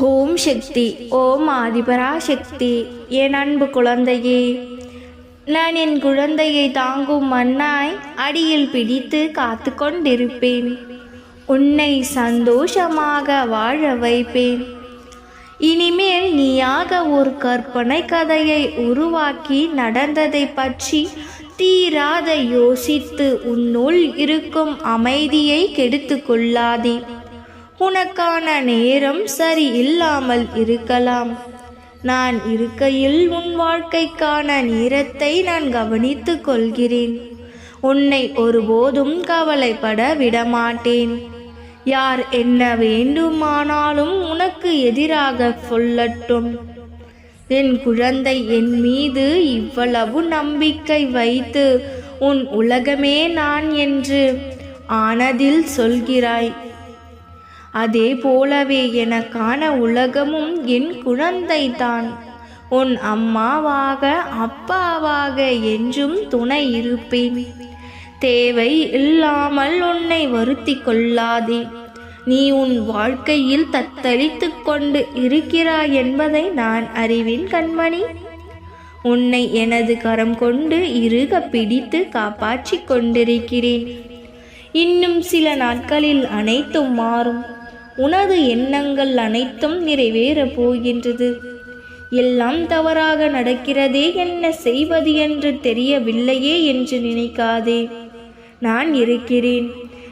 ஓம் சக்தி ஓம் ஆதிபரா சக்தி என் அன்பு குழந்தையே நான் என் குழந்தையை தாங்கும் மண்ணாய் அடியில் பிடித்து காத்து கொண்டிருப்பேன். உன்னை சந்தோஷமாக வாழ வைப்பேன். இனிமேல் நீயாக ஒரு கற்பனை கதையை உருவாக்கி நடந்ததை பற்றி தீராத யோசித்து உன்னுள் இருக்கும் அமைதியை கெடுத்து கொள்ளாதே. உனக்கான நேரம் சரி இல்லாமல் இருக்கலாம். நான் இருக்கையில் உன் வாழ்க்கைக்கான நேரத்தை நான் கவனித்து கொள்கிறேன். உன்னை ஒருபோதும் கவலைப்பட விடமாட்டேன். யார் என்ன வேண்டுமானாலும் உனக்கு எதிராக சொல்லட்டும். என் குழந்தை என் மீது இவ்வளவு நம்பிக்கை வைத்து உன் உலகமே நான் என்று ஆனதில் சொல்கிறாய். அதே போலவே எனக்கான உலகமும் என் குழந்தைதான். உன் அம்மாவாக அப்பாவாக என்றும் துணை இருப்பேன். தேவை இல்லாமல் உன்னை வருத்தி கொள்ளாதே. நீ உன் வாழ்க்கையில் தத்தளித்து கொண்டு இருக்கிறாய் என்பதை நான் அறிவேன் கண்மணி. உன்னை எனது கரம் கொண்டு இறுக பிடித்து காப்பாற்றி கொண்டிருக்கிறேன். இன்னும் சில நாட்களில் அனைத்தும் மாறும். உனது எண்ணங்கள் அனைத்தும் நிறைவேறப் போகின்றது எல்லாம் தவறாக நடக்கிறதே என்ன செய்வது என்று தெரியவில்லையே என்று நினைக்காதே. நான் இருக்கிறேன்.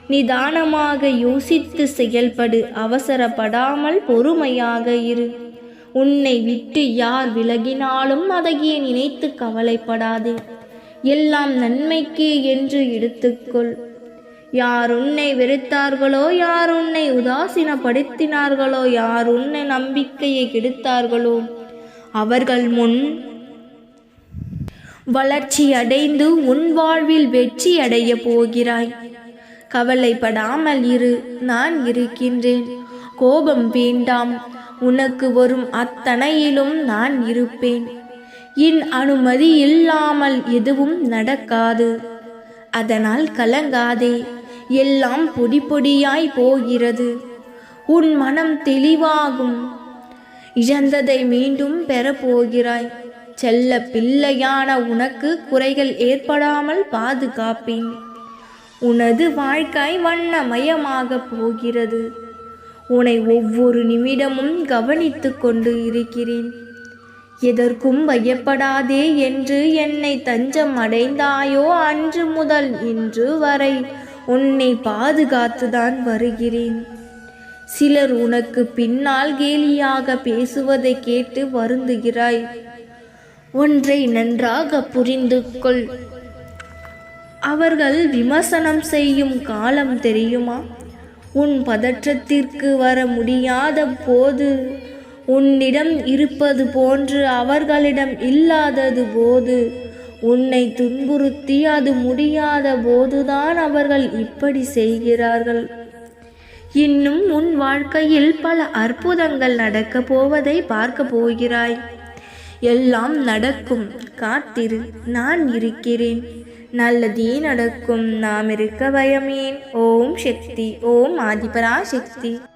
நிதானமாக யோசித்து செயல்படு. அவசரப்படாமல் பொறுமையாக இரு. உன்னை விட்டு யார் விலகினாலும் அதையே நினைத்து கவலைப்படாதே. எல்லாம் நன்மைக்கே என்று எடுத்துக்கொள். யார் உன்னை வெறுத்தார்களோ யார் உன்னை உதாசீனப்படுத்தினார்களோ யார் உன்னை நம்பிக்கையை கெடுத்தார்களோ அவர்கள் முன் வளர்ச்சி அடைந்து உன் வாழ்வில் வெற்றி அடைய போகிறாய். கவலைப்படாமல் இரு நான் இருக்கின்றேன். கோபம் வேண்டாம் உனக்கு வரும் அத்தனையிலும் நான் இருப்பேன். என் அனுமதி இல்லாமல் எதுவும் நடக்காது. அதனால் கலங்காதே. எல்லாம் பொடி பொடியாய் போகிறது. உன் மனம் தெளிவாகும். இழந்ததை மீண்டும் பெறப்போகிறாய். செல்ல பிள்ளையான உனக்கு குறைகள் ஏற்படாமல் பாதுகாப்பேன். உனது வாழ்க்கை வண்ணமயமாக போகிறது. உன்னை ஒவ்வொரு நிமிடமும் கவனித்து கொண்டு இருக்கிறேன். எதற்கும் பயப்படாதே என்று என்னை தஞ்சம் அடைந்தாயோ அன்று முதல் இன்று வரை. உன்னை பாதுகாத்துதான் வருகிறேன். சிலர் உனக்கு பின்னால் கேலியாக பேசுவதை கேட்டு வருந்துகிறாய். ஒன்றை நன்றாக புரிந்து கொள் அவர்கள் விமர்சனம் செய்யும் காலம் தெரியுமா? உன் பதற்றத்திற்கு வர முடியாத போது உன்னிடம் இருப்பது போன்று அவர்களிடம் இல்லாதது போது உன்னை துன்புறுத்தி அது முடியாத போதுதான் அவர்கள் இப்படி செய்கிறார்கள். இன்னும் உன் வாழ்க்கையில் பல அற்புதங்கள் நடக்கப் போவதை பார்க்க போகிறாய். எல்லாம் நடக்கும். காத்திரு. நான் இருக்கிறேன். நல்லதே நடக்கும். நாம் இருக்க பயமேன் ஓம் சக்தி. ஓம் ஆதிபரா சக்தி